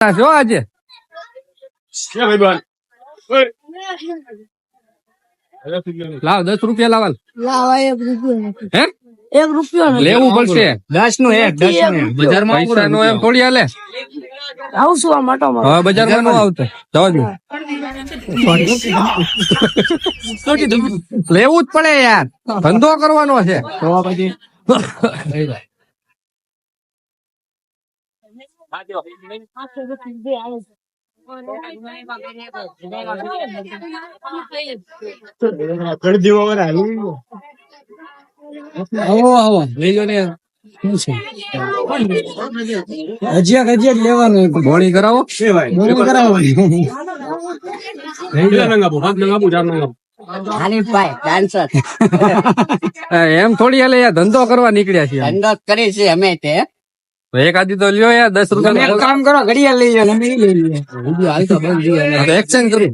જો આજે. લાવ દસ રૂપિયા લાવાલ લાવા એક રૂપિયો હે? એક રૂપિયો લેવું પડશે. દસનું એક દસનું બજારમાં પૈસા નો એમ થોડી હાલે. આવશું આ માટો હવે બજારમાં નો આવતો. જવા દો. લેવું જ પડે યાર. ધંધો કરવાનો છે તો પછી આવો આવો લઈ લો ને શું છે હજીયા હજીયા લેવાનું ઘોડી કરાવો એ, એમ થોડી હાલે ધંધો કરવા નીકળ્યા છીએ. ધંધો કરી છે અમે તે. એક આદિ તો લ્યો યાર દસ રૂપિયા એક કામ કરો ઘડિયાળ લઈ જાઓ લઈ લઈએ. એક્સચેન્જ કરું.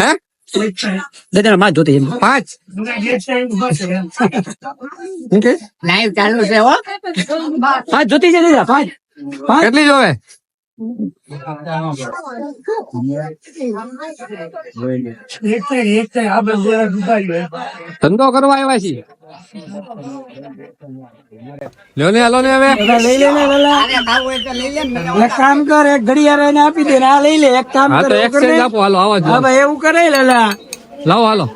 હે? દાદા માં જોતી પાંચ. લાઈવ ચાલુ છે હો. પાંચ જોતી છે દાદા પાંચ પાંચ. કેટલી જોવે? ધંધો કરવા આવ્યા છીએ. લ્યો ને હાલો ને હવે. લઈ લે ને ને કામ કર એક ઘડિયાળ એને આપી દે આ લઈ લે એક કામ કર એક્સચેન્જ આપો હાલો આવા હા ભાઈ એવું કરે લેલા. લાવો હાલો.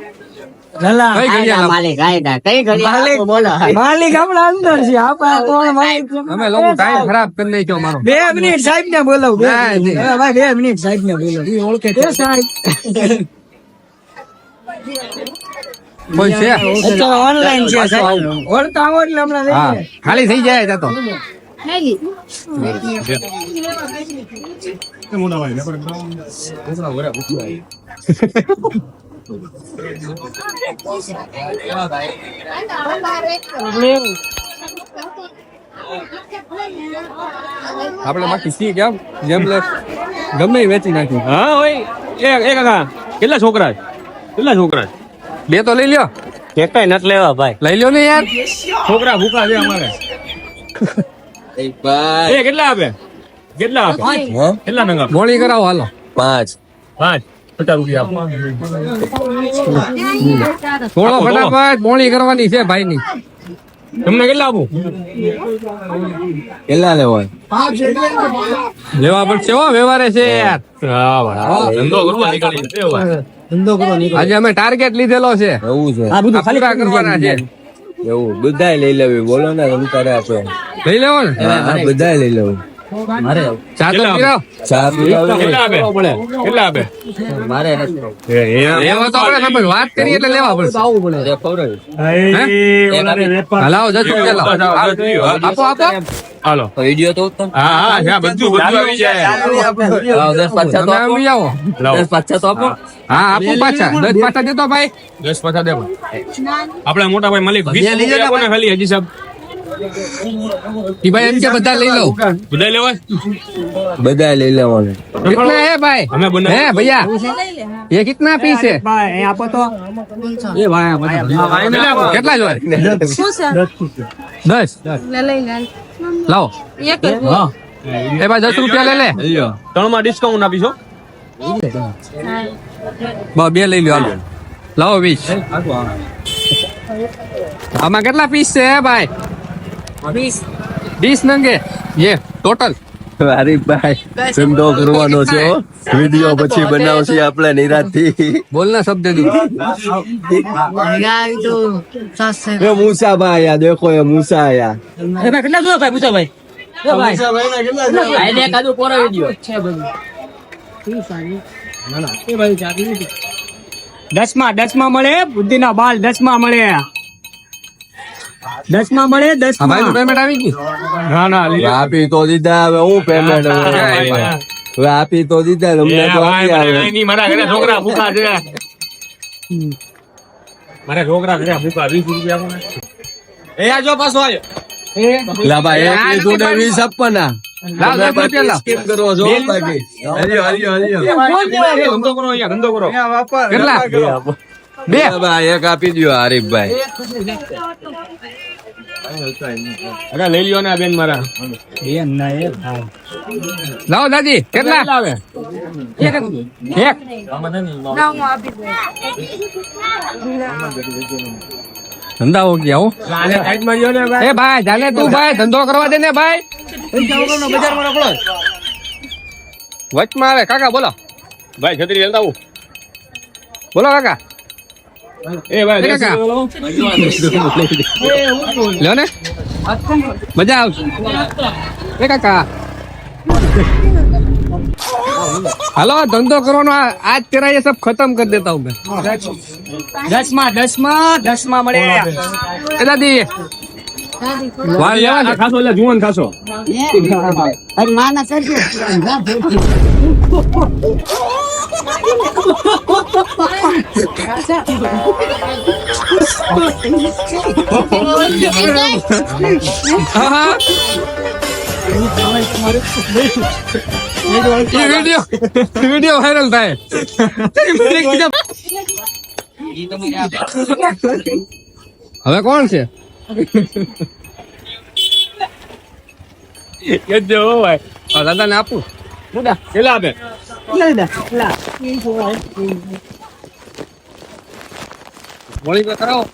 માલિક કાયદા કઈ ઘડી માલિક આપો બોલો માલિક આપણા અંદર છે આપણા કોણ માલિક અમે લોકો ટાઈમ ખરાબ કરી નાખ્યો મારો બે મિનિટ સાહેબ ને બોલાવ બે મિનિટ. ભાઈ બે મિનિટ સાહેબ ને બોલાવ ઓળખે સાહેબ છે અત્યારે ઓનલાઈન છે ઓળખતા એટલે હમણાં. ખાલી થઈ જાય જા તો આપણે બાકી સી કેમ? જેમ લે ગમે એ વેચી નાખી. હા હોય એ એ કાકા કેટલા છોકરા છે? કેટલા છોકરા બે તો લઈ લ્યો. એકટાય નથી લેવા ભાઈ. લઈ લ્યો ને યાર. છોકરા ભૂખા છે અમારે. એ કેટલા આપે? કેટલા આપે? કેટલા નંગા? ગોળી કરાવો હાલો. પાંચ. આપો. થોડો આપો, ફટાફટ મોણી કરવાની છે ભાઈ ની તમને કેટલા આપું? લેવા? પડશે હો વ્યવહારે છે. ધંધો કરવા નીકળી ધંધો આજે અમે ટાર્ગેટ લીધેલો છે. આ બધું ખાલી કરવાના છે. એવું બધાય લઈ લેવી. બોલો ને તમે તારે આપે લઈ લેવો ને? બધાય લઈ લેવું. ચા તો કેટલા ચા કેટલા આપે? મારે એ, એ તો આપણે વાત કરીએ એટલે લેવા પડશે. હલાવો દસ રૂપિયા લાવો બસ, બસ, બસ, આપો આપો. હાલો. વીડિયો તો ઉત્તમ. હા હા હા, બધું બધું આવી જાય. દસ પાછા તો આપો. આવો દસ પાછા તો આપો. હા આપો પાછા. દસ પાછા દેતો ભાઈ. દસ પાછા દે ભાઈ. મોટા ભાઈ મલિક વીસ આપો ખાલી હજી સાહેબ. ભાઈ એમ કે બધા લઈ લો બધા લેવા બધાય લઈ લેવાનું कितना है भाई અમે બનાવી- है भैया ये कितना पीस है ભાઈ અહીં આપો તો એ ભાઈ આપો. કેટલા આપો? કેટલા જોવે દસ લાવો એ ભાઈ દસ રૂપિયા લે લે ત્રણમાં ડિસ્કાઉન્ટ આપીશો બસ બે લઈ લ્યો હાલો લાવો વીસ આમાં કેટલા પીસ છે હે ભાઈ વીસ. નંગે? યે ટોટલ? અરે ભાઈ ધંધો કરવાનો છે વીડિયો પછી બનાવશે આપણે નિરાતથી બોલના શબ્દ દી એ મૂસા ભાઈ આ દેખો એ મૂસા આયા કેટલા દો ભાઈ મૂસા ભાઈ. દસમા દસમા મળે બુદ્ધિ ના બાલ દસમા મળે. દસમાં મળે આ ભાઈ પેમેન્ટ આવી ગયું ના ના આપી તો દીધા હવે હું પેમેન્ટ હવે આપી. તો દીધા ને તો ભાઈ, આપી મને આવે. કઈ નહીં, મારા ઘરે છોકરા ભૂખા છે. મારા છોકરા ઘરે ભૂખા વીસ રૂપિયા એ આ જો પાછો આવ્યો લા એક લીધું વીસ આપવાના. લાવ દસ કરો છો બાકી હરિયો હરિયો હરિયો. ધંધો કરો ધંધો કરો. કેટલા? બે. ભાઈ એક આપી દો હરીફભાઈ અરે લઈ લ્યો ને આ બેન મારા. લાવો દાદી કેટલા? લાવે. એક. ના ધંધા હો ગયા હું. ને એ ભાઈ જાને તું ભાઈ ધંધો કરવા દે ને ભાઈ. વચમાં આવે. કાકા બોલો. ભાઈ છત્રી લેતા આવું. બોલો કાકા. એ ભાઈ મજા આવશે. એ કાકા. હલો ધંધો કરવાનો આજ તેરા સબ ખતમ કરી દેતા હું દસમા દસમા દસમા મળે. એ ખાસો એટલે ખાશો ખાસો. કરજો હા હા એ વિડિયો વિડિયો વાયરલ થાય હવે કોણ છે કેજો હો ભાઈ આ દાદાને આપું કેટલા આપે વળી તો કરાવો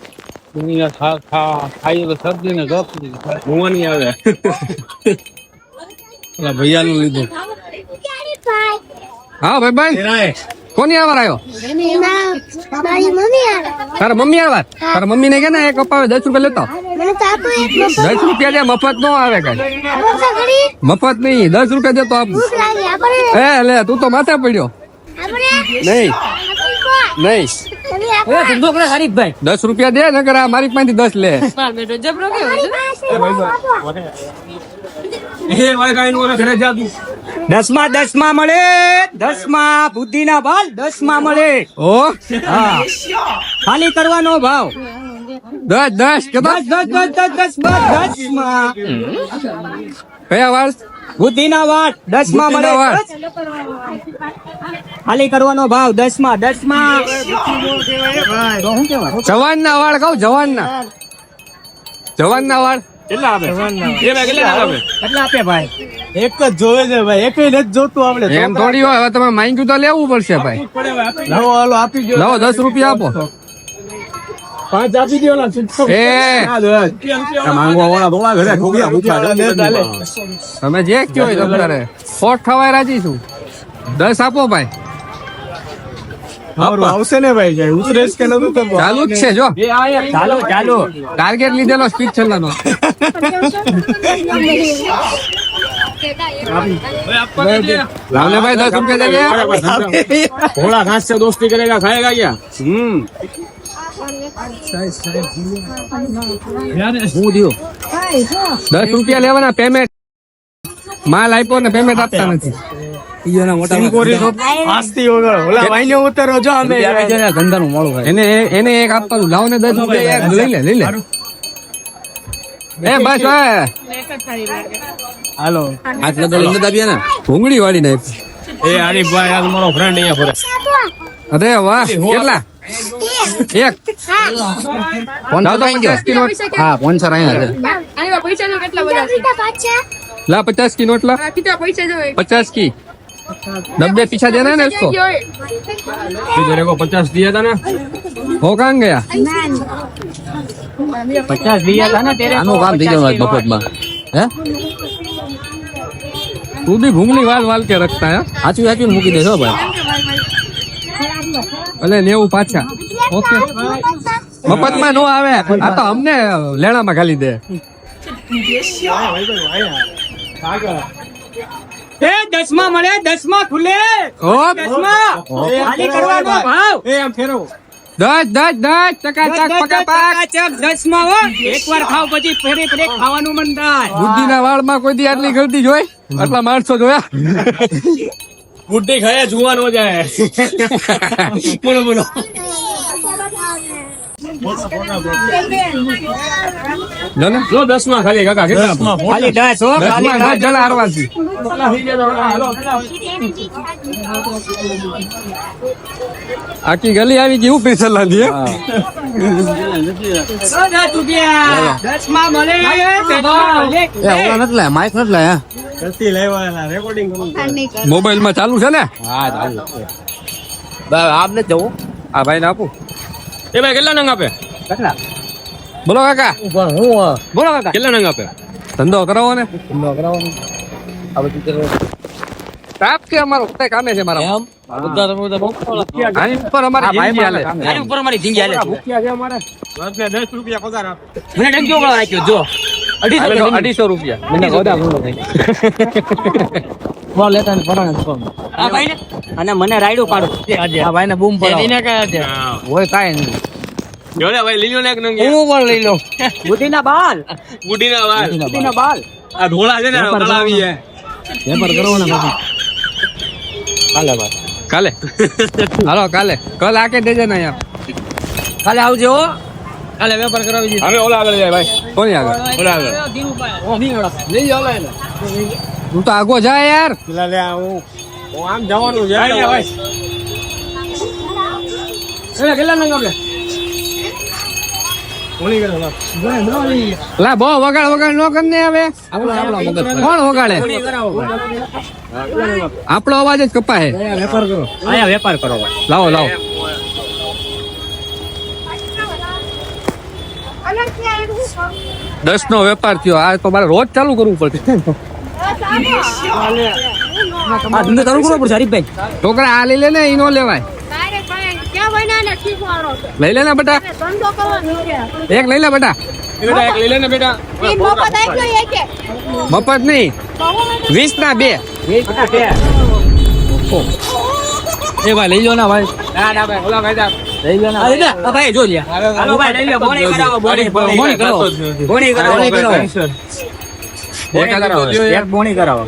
દુનિયા ખા ખા ખાઈ તો શરદી ને ગપ મુવાની આવે. પેલા ભૈયા નું લીધું. હા ભાઈ ભાઈ. કોની આવાર આવ્યો? મારી મમ્મી આવે. તારા મમ્મી આવાર તારા મમ્મી ને કે ને એક અપાવે દસ રૂપિયા લેતો. દસ રૂપિયા દે મફત નો આવે કઈ. મફત નહીં દસ રૂપિયા દેતો આપ. એ લે તું તો માથે પડ્યો. નહીં. નહીં. એ ધંધો કરે હરીફભાઈ દસ રૂપિયા દે ને આ મારી પાસે દસ લે. મારી પાસે એ ભાઈ કાઈ નો ઘરે જા તું. દસમાં દસમાં મળે દસમાં બુદ્ધિ ના બાલ દસમાં મળે. ઓ? હા. ખાલી કરવાનો ભાવ. દસ દસ કે દસ દસ દસ દસ દસ બસ દસમાં કયા વાર બુદ્ધિ ના વાટ દસમાં મળે. ખાલી કરવાનો ભાવ દસમાં દસમાં જવાન ના વાળ કહું જવાન ના જવાન ના વાળ. કેટલા આપે? ભાઈ કેટલા આપે? ભાઈ? એક જ જોવે છે ભાઈ એક નથી જોતું આપણે એમ થોડી હોય હવે તમે માંગ્યું તો લેવું પડશે ભાઈ. નવો હાલો આપી દો. નવો દસ રૂપિયા આપો. પાંચ આપી દો ના તમે જે કયો તમારે ખોટ ખવાય રાજી છું દસ આપો ભાઈ આવશે ને ભાઈ ઉતરેશ કે નતું ચાલુ જ છે જો ચાલો ચાલો ટાર્ગેટ લીધેલો સ્પીચ છેલ્લાનો લાવને ભાઈ દસ રૂપિયા દે ઘોડા ઘાસ છે દોસ્તી કરેગા ખાએગા ક્યાં હમ હું દયો દસ રૂપિયા લેવાના પેમેન્ટ માલ આપ્યો ને? પેમેન્ટ આપતા નથી આસ્તી વગર ઓલા ભાઈ ને ઉતરો જો અમે ધંધાનું મોડું ભાઈ એને એને એક આપવાનું લાવ ને દસ રૂપિયા એક લઈ લે લઈ લે એ બસ હવે હાલો આટલા તો લઈને દાબીયા ને ભૂંગળી વાળી ને એ હરીફભાઈ આ મારો ફ્રેન્ડ અરે વાહ કેટલા? એક લાવ તો પચાસ કી નોટ હા પોન્સર અહીંયા છે આની પૈસા જો કેટલા બધા છે પાછા લા પચાસ की नोट ला આ કેટલા પૈસા જો पचास की नब्बे पीछा देना है ना इसको तू तेरे को पचास दिया था ना हो कहाँ गया પચાસ દિયા હતા ને તેરે આનું કામ થઈ જવાનું મફતમાં હે તું બી ભૂંગળી વાલ વાલ કે રખતા હે સાચું સાચું મૂકી દેશો ભાઈ ભલે નેવું પાછા. ઓકે. મફતમાં નો આવે. આ તો અમને લેણા માં ખાલી દે. એ દસમા મળે દસમા ખુલે. દસમા. ખાલી કરવાનો ભાવ. એ આમ ફેરવો. દસ દસ દસ ટકા ટક પકા પાક. ચક દસ હો. એકવાર ખાવ પછી ફરી ફરી ખાવાનું મન થાય બુદ્ધિ ના કોઈ દી આટલી ગલતી જોઈ? આટલા માણસો જોયા? બુઢી ખાય જુવાનો જાય. બોલો બોલો. આખી ગલી આવી ગઈ ઉપરી સલાહ દે માઇક નથી લાયા લાયા મોબાઈલમાં ચાલુ છે ને? હા ચાલુ આપને જવું. આ ભાઈ ને આપું. એ ભાઈ કેટલા નંગ આપે? બોલો કાકા. બોલો કાકા. કેટલા નંગ આપે? ધંધો કરાવો ને. તાપ કે અમારો કઈ કામે છે મારા એમ? આની ઉપર અમારે જિંદગી હાલે. આની ઉપર અમારી જિંદગી હાલે છે. દસ રૂપિયા પગાર આપ. મને ડંક્યો રાખ્યો જો. અઢીસો અઢીસો રૂપિયા. મને આ ભાઈ અને મને રાયડો પાડું. આ ભાઈ ને બૂમ પાડો હોય કાઈ નહીં. જોડે ભાઈ લીલો ને એક નંગ હું પણ લઈ લઉં બુદ્ધિના બાલ. બુઢીના બાલ. આ ઢોળા છે ને તળાવી છે વેપાર કરવો ને બાપા કાલે ભાઈ કાલે? હાલો કાલે. કલ આકે દેજે ને યાર કાલે આવજો હો. કાલે વેપાર કરાવી દીધો. હવે ઓલા આગળ જાય ભાઈ. કોની આગળ? ઓલા આગળ. લઈ જાઓ તું તો આગો જા યાર. આમ જવાનું છે. ભાઈ કેટલા નંગ આપણે લા. બહુ વગાડ વગાડ નો કર ને હવે કોણ વગાડે? આપણો અવાજ જ કપાય. આયા વેપાર કરો. લાવો લાવો. દસ નો વેપાર થયો. આ તો મારે રોજ ચાલુ કરવું પડશે આ ધંધો ચાલુ કરવો પડશે? હરીફભાઈ. છોકરા આ લઈ લે ને ઈ નો લેવાય. લઈ લે ને બેટા. એક લઈ લે બેટા. બેટા એક લઈ લે ને બેટા. ઈ મફત નહીં. વીસ ના બે. એ ભાઈ લઈ લો ના ભાઈ. ના ના ભાઈ ઓલા ભાઈ. જો લ્યા. હાલો ભાઈ લઈ લ્યો બોણી કરાવો બોણી બોણી કરાવો. બોણી કરાવો. બોણી કરાવો. બોણી કરાવો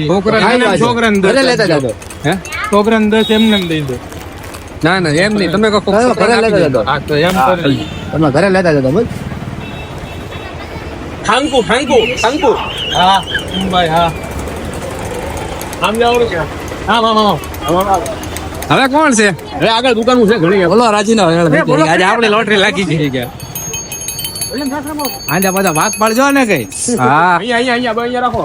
છોકરા છોકરાને દસ ઘરે લેતા જાજો હે? છોકરાને દસ એમને એમ દઈ દો. ના ના એમ નહીં. તમે કહો ઘરે લેતા જાજો હા તો એમ કરી તમે ઘરે લેતા જાજો બસ થાંકુ થાંકુ થાંકુ હા ભાઈ હા. આમ જવાનું હા હા હા હા. હવે કોણ છે? હવે આગળ દુકાનું છે ઘણી બોલો રાજીનો આજે આપણે લોટરી લાગી છે કે આજે બધા વાત પાડજો ને કઈ. હા. અહીંયા અહીંયા અહીંયા રાખો.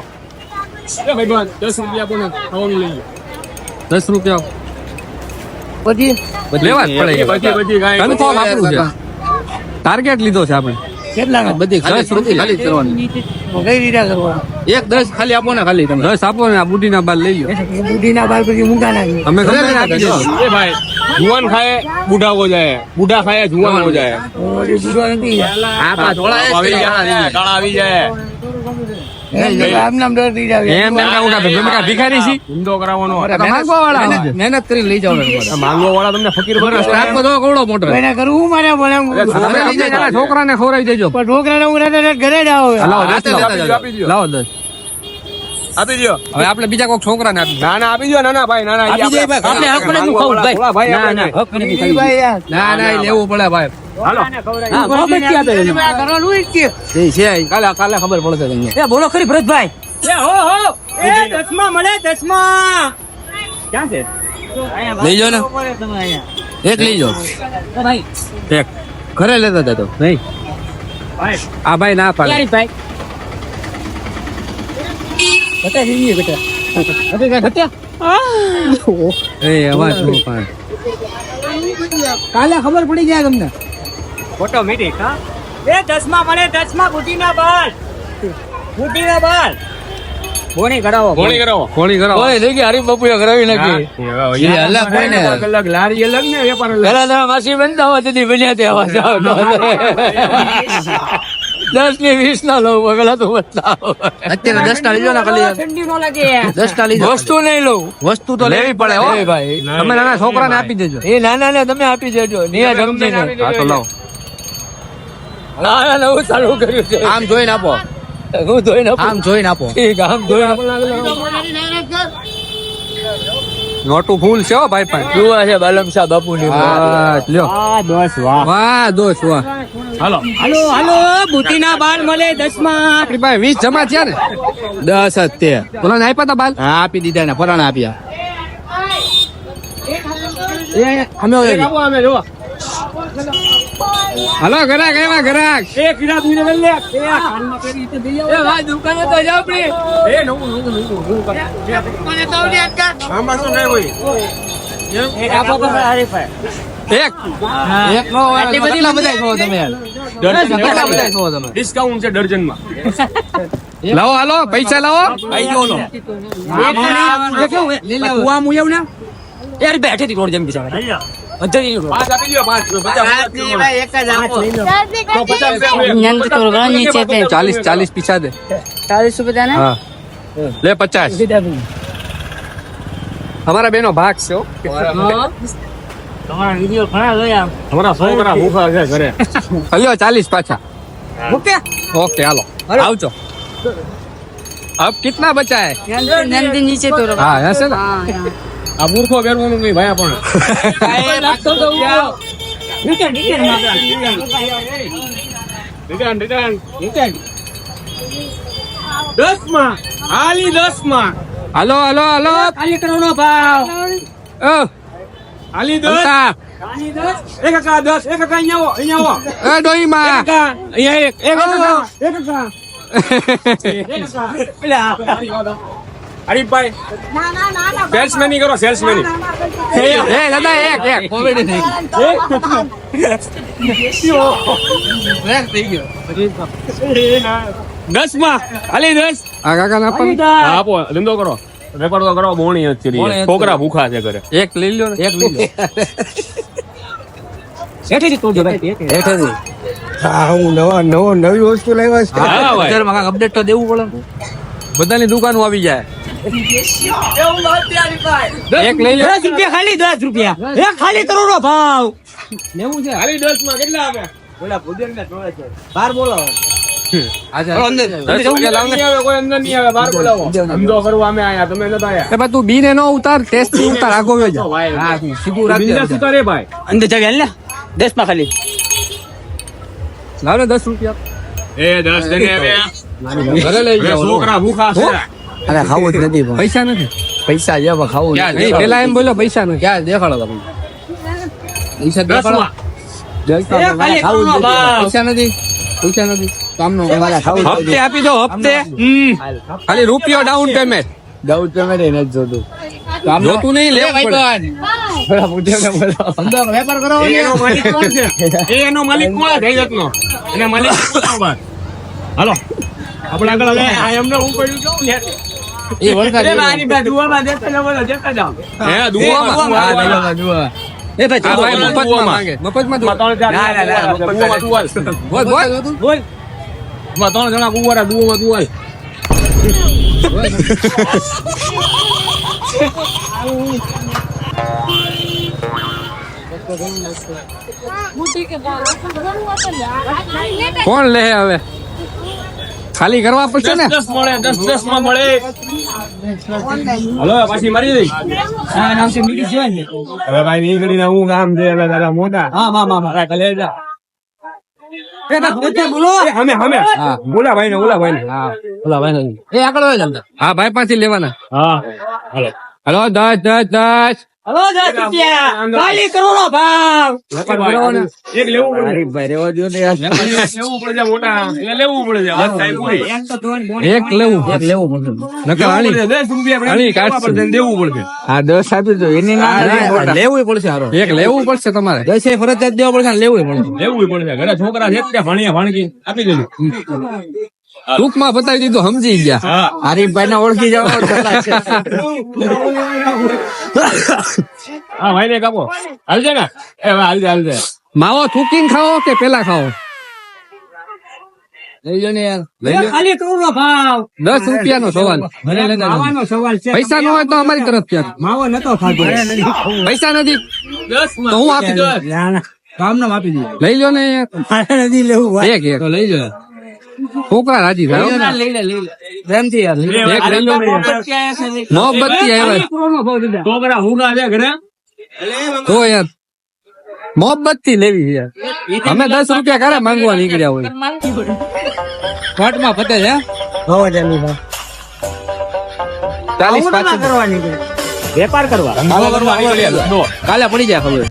ભાઈ દસ રૂપિયા પણ ખાવાનું લઈ દસ રૂપિયા. પછી? લેવા જ પડે. પછી બધી કાંઈ ટાર્ગેટ લીધો છે આપણે. કેટલા બધી દસ રૂપિયા ખાલી કરવાની કઈ રીતે કરવા એક દસ ખાલી આપો ને ખાલી તમે. દસ આપો ને આ બુઢીના બાર લઈ લો બુઢીના બાર પછી મૂકા નાખી અમે ગમે આપી એ ભાઈ જુવાન ખાય બુઢા હો જાય. બુઢા ખાય જુવાન હો જાય. બુઢો નથી. આ પા થોડા આવી જાય. મહેનત કરી લઈ જાવ માંગવા વાળા તમને ફકીર બને સ્ટાફ બધો કવડો મોટો. કરવું મારે છોકરા ને ખવડાવી દેજો. છોકરા હું રહેતા ઘરે જ આવો. લાવો દસ આપી દો હવે આપણે બીજા કોઈક છોકરાને આપી ના ના આપી દો ના ના ભાઈ ના ના આપી દે ભાઈ, આપણે હક નથી ભાઈ. ના, ના, હક નથી ખાવું. ના ના લેવું પડે ભાઈ. હા, બરોબર છે આ તો. કરવાનું જ છે. એ છે કાલે કાલે ખબર પડશે તમને એ બોલો ખરી ભરતભાઈ. એ હો હો. એ દસમા મળે દસમા ક્યાં છે? લઈ જાઓ ને. એક લઈ જાઓ. ભાઈ. એક. ઘરે લેતા નહીં. આ ભાઈ ના પાડે. ભાઈ? બતા જઈએ એ અવાજ કાલે ખબર પડી જાય તમને. ઓટોમેટિક હા એ દસમા મને દસમા બુટીના બાલ બુટીના બાલ બોણી કરાવો કોણી કરાવો કોણી કરો ઓય થઈ ગઈ હરીફ બાપુએ કરાવી નાખી એ અલગ હોય ને અલગ અલગ લારી અલગ ને વેપાર અલગ પેલા તમે માસી બનતા હોય તેથી બન્યા તે આવા જાઓ દસ ને વીસ ના લઉં પેલા તો બતાવો અત્યારે દસ લીધો ને ખાલી દસ ટા લીધો વસ્તુ નહીં લઉં વસ્તુ તો લેવી પડે હો ભાઈ તમે નાના છોકરાને આપી દેજો એ નાના ને તમે આપી દેજો નિયા જમતી ને હા તો લાવો ના ના હું ચાલુ કર્યું છે. આમ જોઈને આપો. હું આપું. આમ જોઈને આપો. ઠીક આમ ધોઈને આપું. નોટું ફૂલ છે હો ભાઈ પણ. જુઓ છે બાલમ શાહ વાહ. વાહ વાહ. હાલો. હાલો હાલો બાલ મળે દસમાં. આપણી ભાઈ વીસ જમા થયા ને દસ જ તે બોલા ને આપ્યા તા બાલ? હા આપી દીધા ને ફરાણ આપ્યા. અમે હલો ઘરાક એવા ઘરાક એ હીરા દૂધ લઈ લે. એ આ કાનમાં પહેરી તો દઈ આવો. એ ભાઈ દુકાને તો જાવ પ્લી. એ. આમાં શું નહીં હોય. એક આપો તો હરીફાઈ. એક? એક નો હોય તો બધા છો? તમે યાર કેટલા બધા છો? તમે? ડિસ્કાઉન્ટ છે ડર્જનમાં લાવો હાલો પૈસા લાવો. આઈ ગયો નો કુવા મુયવ ને? યાર બેઠે થી રોડ જેમ બિચારા અધરી રોડ પાંચ આપી દો પાંચ પચાસ તો પચાસ રૂપિયા ચાલીસ ચાલીસ પીછા દે ચાલીસ રૂપિયા ને હા લે પચાસ અમારા બેનો ભાગ છે હો. તમારા વિડિયો ઘણા જોયા અમારા છોકરા ભૂખા છે ઘરે હલ્યો ચાલીસ પાછા ઓકે ઓકે હાલો આવજો अब कितना बचा है નંદી નીચે તો રખો. हाँ ऐसे ना હા હા. આ મૂર્ખો બેરવાનું નહીં ભાઈ પણ રિટર્ન રિટર્ન રિટર્ન. રિટર્ન દસમાં હાલી ખાલી કરોડો ભાવ. હાલી દસ. એ કાકા દસ? એ કાકા અહીંયા આવો અહીંયા હરીફભાઈ સેલ્સમેની કરો સેલ્સમેની એ દાદા દસમાં અલી દસ. આ કાકા ના. આપો ધંધો કરો. રેકોર્ડ કરો બોણી અત્યારે છોકરા ભૂખા છે ઘરે. એક લઈ લો એક લઈ લો હા હું નવા નવો નવી વસ્તુ લાવ્યા અત્યારે અપડેટ તો દેવું પડે. બધાની દુકાનો આવી જાય. એક લઈ લો. દસ રૂપિયા ખાલી દસ રૂપિયા. એ ખાલી કરોડો ભાવ. લેવું છે. હાલી દસમાં કેટલા આપે બાર બોલો દસ રૂપિયા લાવ ને. નહીં આવે કોઈ અંદર નહીં આવે બહાર બોલાવો. ધંધો કરવા અમે આયા તમે નતા આયા. એ બા તું બી ને નો ઉતાર ટેસ્ટ ઉતાર આગો ભાઈ અંદર. જગ્યા લે દસમાં ખાલી. લાવ ને દસ રૂપિયા. એ દસ છોકરા ભૂખા છે. અરે ખાવું જ નથી પૈસા નથી. પૈસા છે પણ ખાવું પેલા એમ બોલો પૈસા નથી. ક્યાં? દેખાડો તમે. પૈસા દેખાડો. પૈસા ખાવું નથી. પૈસા નથી. જ હપ્તે આપી દો હપ્તે. ખાલી રૂપિયો ડાઉન પેમેન્ટ દઉં તો મેં નથી જોતું. જોતું નહીં લેવું પડે. થોડા પૂછ્યો ને બોલો. વેપાર કરો એનો માલિક કોણ છે? એ માલિક કોણ છે? જગતનો એને માલિક કોણ બાર હાલો. આપણે આગળ હવે આ એમને હું પડ્યું કેવું ને એ. કોણ લે હવે? ખાલી કરવા પડશે ને? દસ દસ મળે દસ દસમાં મળે. હલો પાછી મારી દઈ આ નામ છે મીઠી છે ને હવે ભાઈ નીકળીને હું કામ છે એટલે તારા મોટા હા મા મા મા કલેજા હા. ભાઈ ને ને હા હા પાસેથી લેવાના હા હાલો હલો દસ દસ દસ હલો દસ રૂપિયા ખાલી કરોડો ભાવ. એક લેવું પડે. ભાઈ રેવા દ્યો ને લેવું પડે મોટા. એટલે લેવું પડે છે વાત થાય પૂરી. એક લેવું એક લેવું પડશે નકર લેવું પડે દસ રૂપિયા. પડશે ને દેવું પડશે આ દસ આપી દો એની ના લેવું પડશે હારો. એક લેવું પડશે તમારે. દસ એ ફરજિયાત દેવા પડશે લેવું પડશે. લેવું પડશે. ઘરે છોકરા છે ત્યાં ભણકી. આપી દેજો. ટૂંકમાં બતાવી દીધું સમજી ગયા. હરીફભાઈ ને ઓળખી જાવ હા ભાઈ ને કાપો. હાલજે ને. એ હાલજે હાલજે. માવો થૂકીને ખાઓ કે પેલા ખાઓ? લઈ લો ને યાર. લઈ લો. ખાલી કરોડો ભાવ. દસ રૂપિયાનો સવાલ. પૈસા નો હોય તો અમારી તરફ પૈસા નથી. તો હું આપી દઉં. કામ નામ આપી દીધું લઈ લો ને યાર. નથી લેવું. એક એક. લઈ લો છોકરા રાજી થાય લઈ લે લઈ લે. પ્રેમથી યાર આવ્યા. છોકરા હુંગા છે ઘરે? તો યાર મોહબ્બતથી લેવી યાર. અમે દસ રૂપિયા ખરા માંગવા નીકળ્યા હોય? કોર્ટમાં ફતે છે? ચાલીસ પાછળ વેપાર કરવા. કાલે પડી જાય ખબર.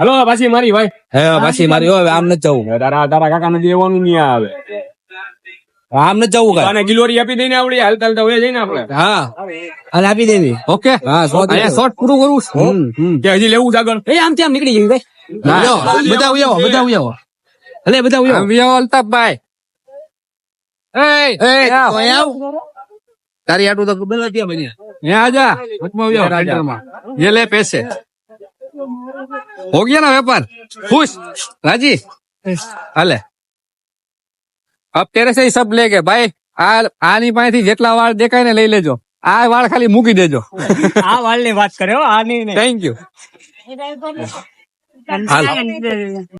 હલો પાછી મારી ભાઈ. હે પાછી મારી હવે આમ નથી જવું. તારા તારા કાકા ને જેવાનું નહીં આવે. આમ ન જવું કાંઈ. અને ગિલોરી આપી દઈને આવડી હાલ તાલ હવે જઈને આપણે. હા. અને આપી દેવી. ઓકે? હા શોર્ટ અહીંયા શોર્ટ પૂરું કરું કે હજી લેવું જ આગળ. એ આમ ત્યાં નીકળી જઈ ભાઈ? બધા ઉયાવો બધા ઉયાવો. અલે બધા ઉયાવો. ઉયાવો ભાઈ એ એ આવ. તારી આટલું તો બેલા ત્યાં બન્યા. ન્યા આજા. વચમાં ઉયાવો એ લે પૈસે. पैसे हो गया ना व्यापार खुश राजी हाले अब तेरे से ही सब लेके भाई આ આની પાસેથી જેટલા વાળ દેખાય ને લઈ લેજો આ વાળ ખાલી મૂકી દેજો આ વાળની વાત કરે હો આની નહીં થેન્ક યુ હાલ